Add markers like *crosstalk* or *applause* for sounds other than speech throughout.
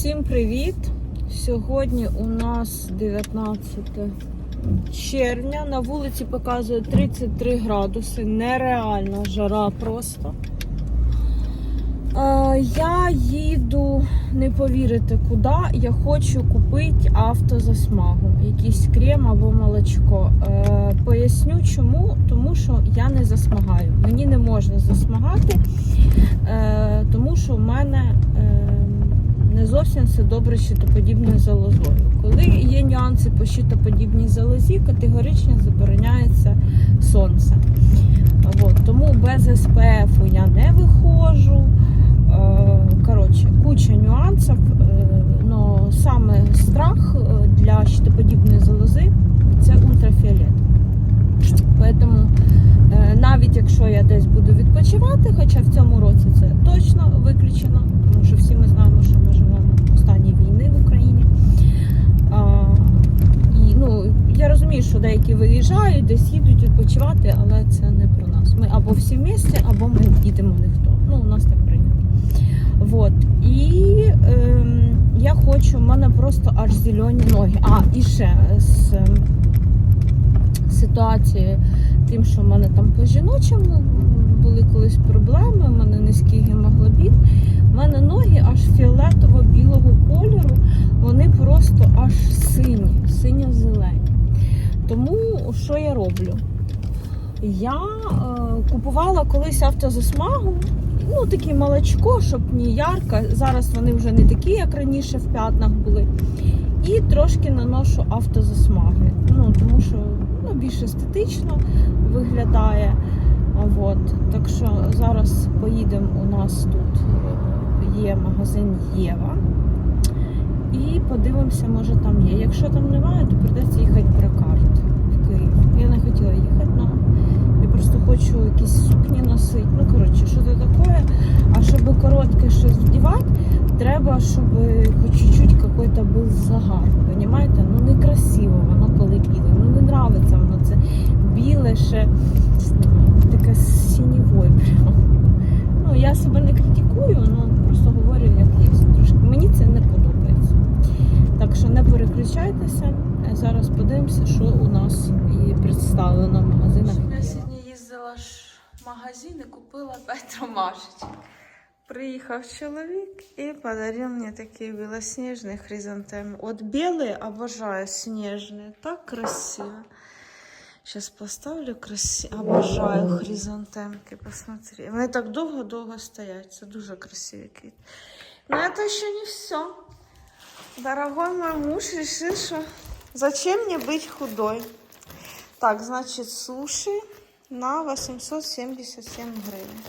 Всім привіт! Сьогодні у нас 19 червня. На вулиці показує 33 градуси. Нереальна жара просто. Е, я їду, не повірите куди. Я хочу купити автозасмагу, якийсь крем або молочко. Е, поясню чому, тому що я не засмагаю. Мені не можна засмагати, е, тому що в мене не зовсім все добре з щитоподібною залозою. Коли є нюанси по щитоподібній залозі, категорично забороняється сонце. От, тому без СПФ я не виходжу. Е, Коротше, куча нюансів. Е, Но саме страх е, для щитоподібної залози це ультрафіолет. Поэтому е, навіть якщо я десь буду відпочивати, хоча в цьому році це точно виключено, тому що всі ми знаємо, що ми живемо в стані війни в Україні. А, і, ну, я розумію, що деякі виїжджають, десь їдуть відпочивати, але це не про нас. Ми або всі в місті, або ми їдемо ніхто. Ну, у нас так прийнято. Вот. І ем, я хочу, в мене просто аж зелені ноги. А, і ще з ем, ситуації тим, що в мене там по жіночому були колись проблеми, в мене низький гемоглобін. У мене ноги аж фіолетово-білого кольору, вони просто аж сині, синьо-зелені. Тому що я роблю? Я е, купувала колись автозасмагу, ну таке молочко, щоб не ярко. Зараз вони вже не такі, як раніше в п'ятнах були. І трошки наношу автозасмаги. Ну, тому що ну, більш естетично виглядає. От. Так що зараз поїдемо. У нас тут е, є магазин Єва. І подивимося, може там є. Якщо там немає, то прийдеться їхати. Я не хотіла їхати, але я просто хочу якісь сукні носити. Ну, коротше, що це таке. А щоб коротке щось вдівати, треба, щоб хоч чуть-чуть какой-то був загар. Понимаєте? Ну некрасиво воно коли біле. Ну не нравиться воно це біле ще таке сінівою. прямо. Ну я себе не критикую, ну просто говорю, як є. Трошки мені це не подобається. Так що не переключайтеся. Е, Зараз подивимося, що у нас і представлено в магазинах. Я сьогодні їздила в магазин і купила 5 ромашечок. Приїхав чоловік і подарив мені такі білосніжні хризантеми. От білі обожаю сніжні, так красиво. Сейчас поставлю красиво. Обожаю хризантемки, посмотри. Вони так довго-довго стоять. Це дуже красиві квіти. Но это еще не все. Дорогой мой муж решил, что зачем мне быть худой? Так, значит, суши на 877 гривен.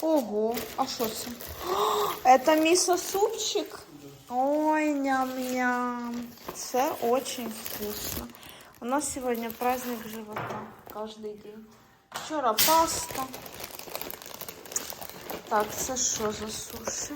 Ого, а что это? *gasps* Это мисо-супчик? Ой, ням-ням. Це очень вкусно. У нас сегодня праздник живота. Каждый день. Вчора паста. Так, це що за суші?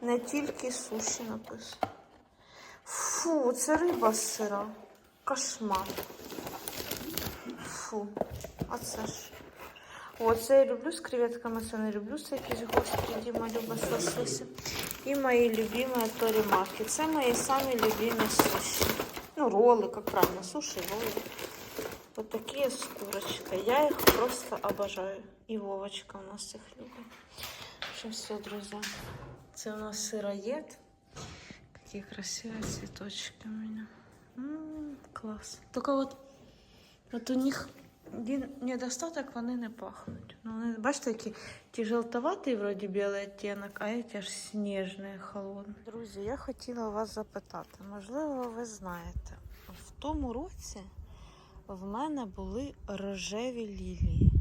Не тільки суші написано. Фу, це риба сира. Кошмар. Фу. А це ж. О, це я люблю з креветками, це не люблю. Це якісь гострі Діма любить з. І мої любимі торімаки. Це мої самі любимі суші. Ну, роли, як правильно, суші, роли. Вот такие с курочкой. Я их просто обожаю. И Вовочка у нас их любит. Что все, друзья. Это у нас сыроед. Какие красивые цветочки у меня. М, класс. Только вот, вот у них один недостаток, вони не пахнуть. Ну, вони, бачите, які ті жовтоватий, вроді білий оттінок, а ці аж сніжні, холодні. Друзі, я хотіла вас запитати, можливо, ви знаєте, в тому році в мене були рожеві лілії.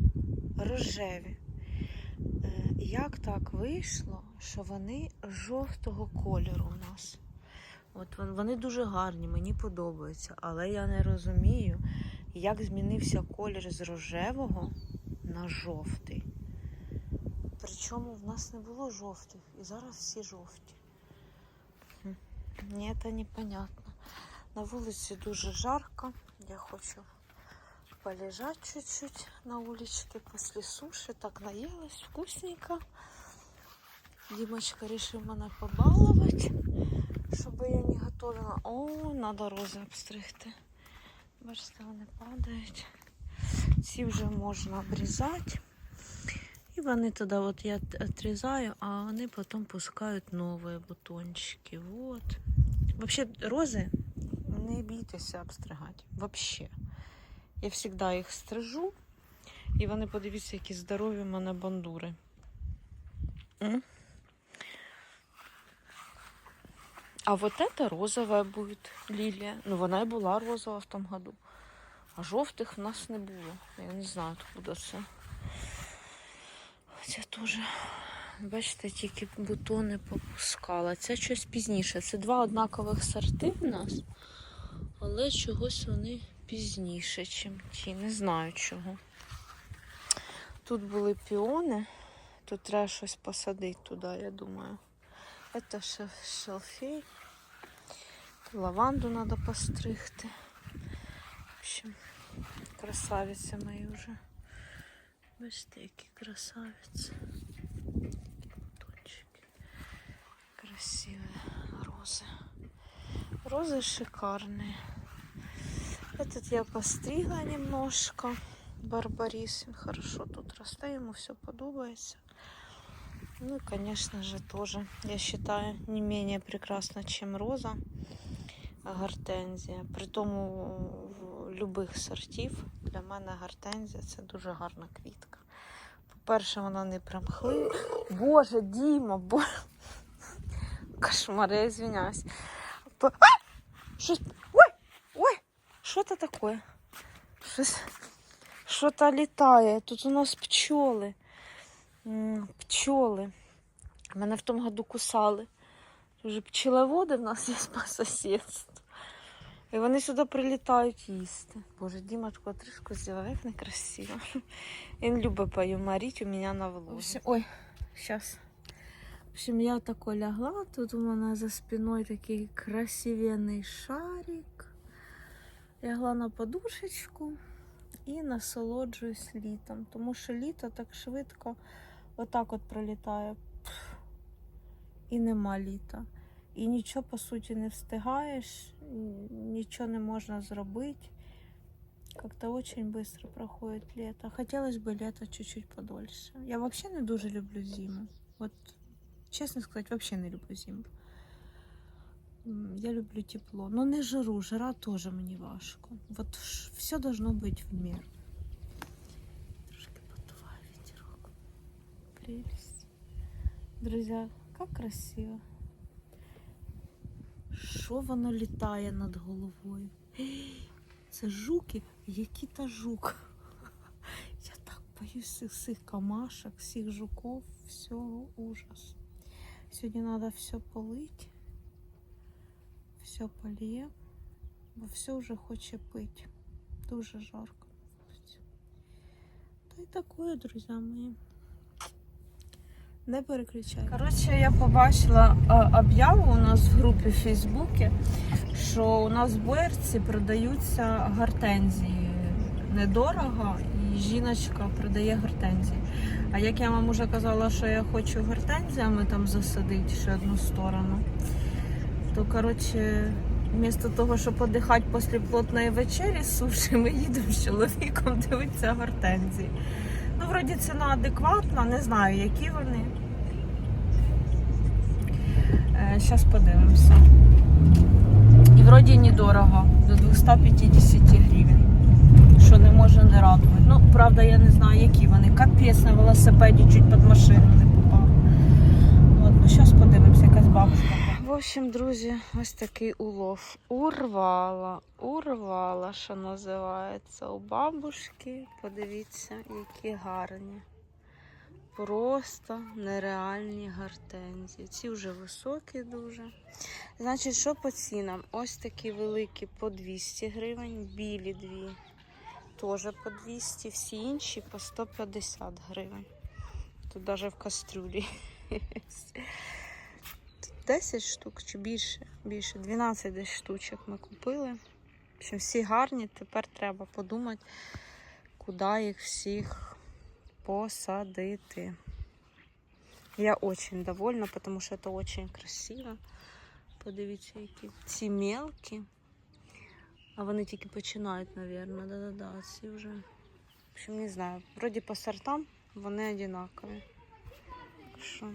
Рожеві. Е, Як так вийшло, що вони жовтого кольору у нас? От вони дуже гарні, мені подобаються, але я не розумію, як змінився колір з рожевого на жовтий. Причому в нас не було жовтих, і зараз всі жовті. Мені це непонятно. На вулиці дуже жарко. Я хочу полежать чуть-чуть на уличке после суши. Так наелась вкусненько. Дімочка вирішив мене побалувати, щоб я не готувала. О, треба рози обстригти. Бачите, вони падають. Ці вже можна обрізати. І вони тоді от я відрізаю, а вони потім пускають нові бутончики. Вот. Вообще рози не бійтеся обстригати. Вообще. Я завжди їх стрижу. І вони подивіться, які здорові в мене бандури. М? А вот это розовая будет лилия. Ну, вона і була розова в тому году. А жовтих в нас не було. Я не знаю, откуда це. Це теж, бачите, тільки бутони попускала. Це щось пізніше. Це два однакових сорти в нас, але чогось вони пізніше, ніж ті. Не знаю чого. Тут були піони. Тут треба щось посадити туди, я думаю. Это шел- шалфей. Лаванду надо постригти. В общем, красавиці мої вже. Бачите, які красавиці. Бутончики. Красиві рози. Розы шикарные. Этот я постригла немножко. Барбарис, він хорошо тут росте, ему все подобается. Ну и, конечно же, тоже, я считаю, не менее прекрасно, чем роза Гортензія. При тому в любих сортів для мене гортензія це дуже гарна квітка. По-перше, вона не примхлива. Боже, Діма, боже. *laughs* Кошмар, я извиняюсь. По- Щось. Ой! Ой! Що це таке? Щось. Що-то літає. Тут у нас пчоли. Пчоли. Мене в тому году кусали. Вже пчеловоди в нас є *laughs* по сусідству. І вони сюди прилітають їсти. Боже, Діма таку трішку зробив, як некрасиво. *laughs* Він любить поюморити у мене на влозі. Ой, зараз. В общем, я тако лягла, тут у мене за спиною такий красивенний шарик. Лягла на подушечку і насолоджуюсь літом, тому що літо так швидко отак от пролітає. І нема літа. І нічого по суті не встигаєш, н- нічого не можна зробити. Как-то очень быстро проходит лето. Хотелось бы лето чуть-чуть подольше. Я вообще не дуже люблю зиму. Вот, честно сказать, вообще не люблю зиму. М, Я люблю тепло. Но не жару. Жара тоже мені важко. Вот все должно быть в меру. Трошки подуває ветерок. Прелесть. Друзья, как красиво. Що воно літає над головою? Це жуки, які та жук. Я так боюсь цих камашок, всіх жуков, всього ужас. Сьогодні треба все полити, все полє, бо все вже хоче пити. Дуже жарко. Та й таке, друзі мої. Не переключай. Коротше, я побачила а, об'яву у нас в групі в Фейсбуці, що у нас в Боярці продаються гортензії недорого, і жіночка продає гортензії. А як я вам уже казала, що я хочу гортензіями там засадити ще одну сторону, то коротше, вмісто того, щоб подихати після плотної вечері суші, ми їдемо з чоловіком дивитися гортензії. Ну, вроді ціна адекватна, не знаю, які вони. Зараз подивимося. І вроді недорого, до 250 гривень. Що не може не радувати. Ну, правда, я не знаю, які вони. Капець на велосипеді чуть під машину не попав. От, ну зараз подивимося, якась бабушка. Общем, друзі, ось такий улов. Урвала, урвала, що називається. У бабушки. Подивіться, які гарні. Просто нереальні гортензії. Ці вже високі дуже. Значить, що по цінам? Ось такі великі по 200 гривень, білі дві теж по 200, всі інші по 150 гривень. Тут навіть в кастрюлі. *laughs* є. Тут 10 штук чи більше? Більше, 12 десь штучок ми купили. В общем, всі гарні, тепер треба подумати, куди їх всіх посадити. Я очень довольна, тому що це очень красиво. Подивіться, які ці мелкі. А вони тільки починають, мабуть. Да-да-да, ці вже. В общем, не знаю. Вроді по сортам вони одинакові. Що.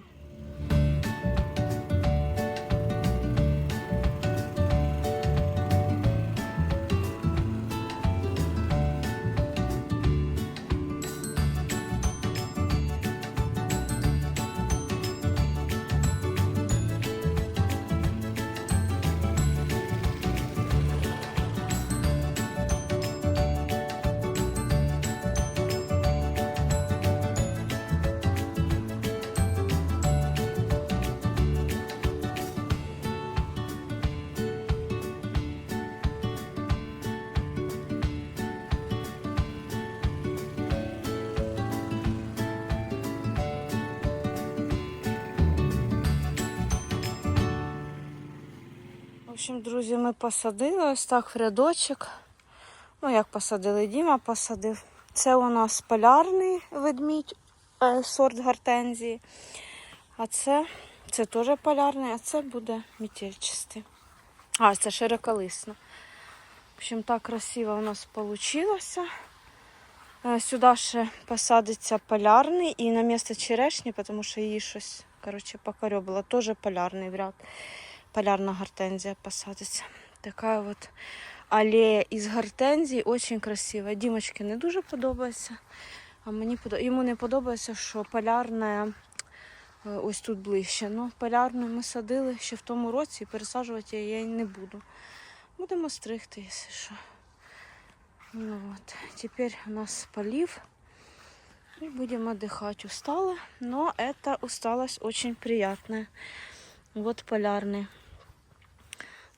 В общем, друзі, ми посадили ось так в рядочок. Ну, як посадили, Діма посадив. Це у нас полярний ведмідь, е, сорт гортензії. А це, це теж полярний, а це буде метельчастий. А, це широколисно. В общем, так красиво у нас вийшло. Сюди ще посадиться полярний і на місце черешні, тому що її щось коротше, покорьобило. Теж полярний ряд Полярна гортензія посадиться. Така от алея із гортензій, дуже красива. Дімочки не дуже подобається. А мені подо- йому не подобається, що полярна е, ось тут ближче. Ну, полярну ми садили ще в тому році і пересаджувати я її не буду. Будемо стригти, якщо що. Ну вот. Теперь у нас полив. И будем отдыхать. Устала, но эта усталость очень приятная. Вот полярный.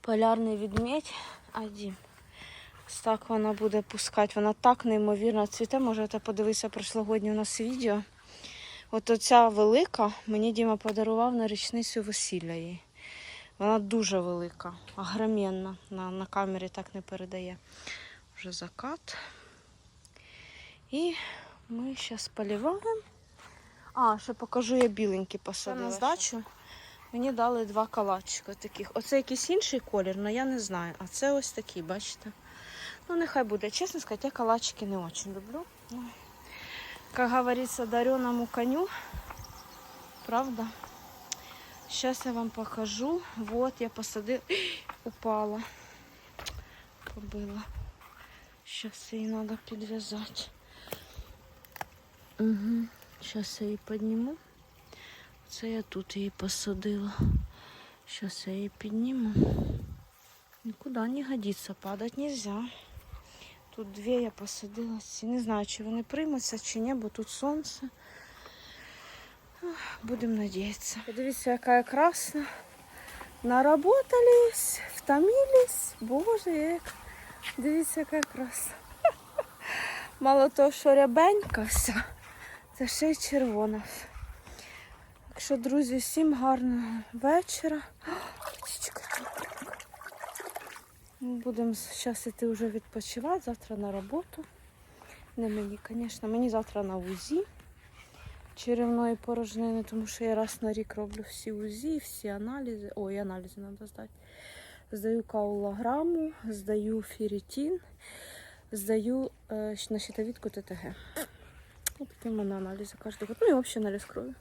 Полярний відмідь. Один. Ось так вона буде пускати. Вона так неймовірно цвіте. Можете подивитися прошлогоднє у нас відео. От оця велика мені Діма подарував на річницю весілля її. Вона дуже велика, огроменна. На, на камері так не передає. Вже закат. І ми зараз поливаємо. А, ще покажу, я біленькі посадила. На здачу мені дали два калачика таких. Оце якийсь інший колір, але я не знаю. А це ось такі, бачите? Ну, нехай буде. Чесно сказати, я калачики не дуже люблю. Як говориться, дареному коню. Правда? Сейчас я вам покажу. Вот я посадила. Упала. Побила. Сейчас її треба підв'язати. Угу. Сейчас я її підніму. Це я тут її посадила. Сейчас я її підніму. Нікуди не годиться, падать нельзя. Тут дві я посадила. Не знаю, чи вони приймуться, чи ні, бо тут сонце. Будемо надіятися. Подивіться, яка я красна. Наработались, втомились. Боже, як. Дивіться, яка красна. Мало того, що рябенька вся, це ще й червона. Так що, друзі, всім гарного вечора. Будемо зараз йти вже відпочивати, завтра на роботу. Не мені, звісно, мені завтра на УЗІ черевної порожнини, тому що я раз на рік роблю всі УЗІ, всі аналізи. Ой, аналізи треба здати. Здаю каулограму, здаю ферритин, здаю е, на щитовідку ТТГ. І такі в мене аналізи кожного. Ну і взагалі аналіз крові.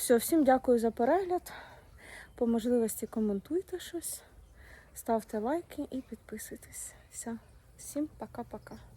Все, всім дякую за перегляд. По можливості коментуйте щось, ставте лайки і підписуйтесь. Все, всім пока-пока.